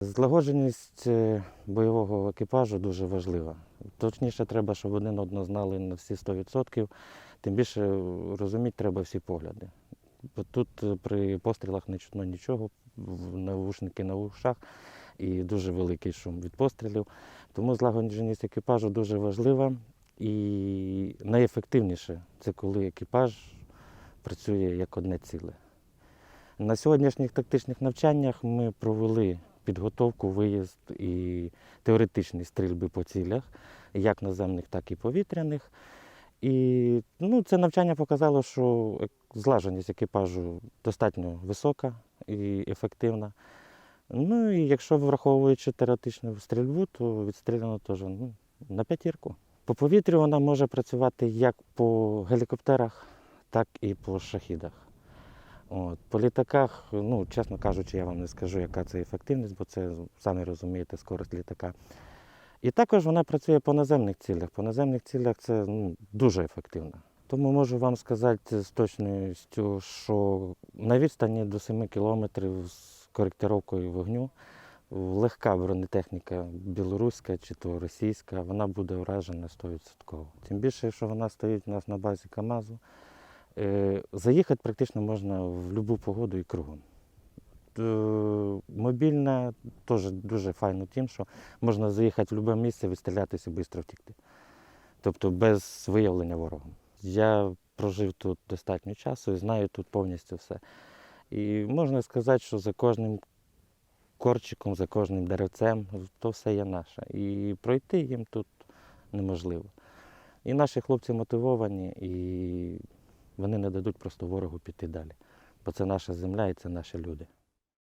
Злагодженість е, бойового екіпажу дуже важлива. Точніше, треба, щоб один одного знали на всі 100%, тим більше е, розуміти треба всі погляди. Бо Тут е, при пострілах не чутно нічого, навушники на ушах і дуже великий шум від пострілів. Тому злагодженість екіпажу дуже важлива і найефективніше це коли екіпаж працює як одне ціле. На сьогоднішніх тактичних навчаннях ми провели підготовку, виїзд і теоретичні стрільби по цілях, як наземних, так і повітряних. І ну, це навчання показало, що злаженість екіпажу достатньо висока і ефективна. Ну і якщо враховуючи теоретичну стрільбу, то відстріляно теж ну, на п'ятірку. По повітрю вона може працювати як по гелікоптерах, так і по шахідах. От. По літаках, ну, чесно кажучи, я вам не скажу, яка це ефективність, бо це, самі розумієте, скорость літака. І також вона працює по наземних цілях. По наземних цілях це ну, дуже ефективно. Тому можу вам сказати з точністю, що на відстані до 7 кілометрів з коректировкою вогню легка бронетехніка білоруська чи то російська, вона буде вражена 100%. Тим більше, що вона стоїть у нас на базі КАМАЗу. Е, Заїхати практично можна в будь-яку погоду і кругом. Е, Мобільна теж дуже файно тим, що можна заїхати в будь-яке місце, відстрілятися і швидко втікти. Тобто без виявлення ворогом. Я прожив тут достатньо часу і знаю тут повністю все. І можна сказати, що за кожним корчиком, за кожним деревцем, то все є наше. І пройти їм тут неможливо. І наші хлопці мотивовані, і вони не дадуть просто ворогу піти далі. Бо це наша земля і це наші люди.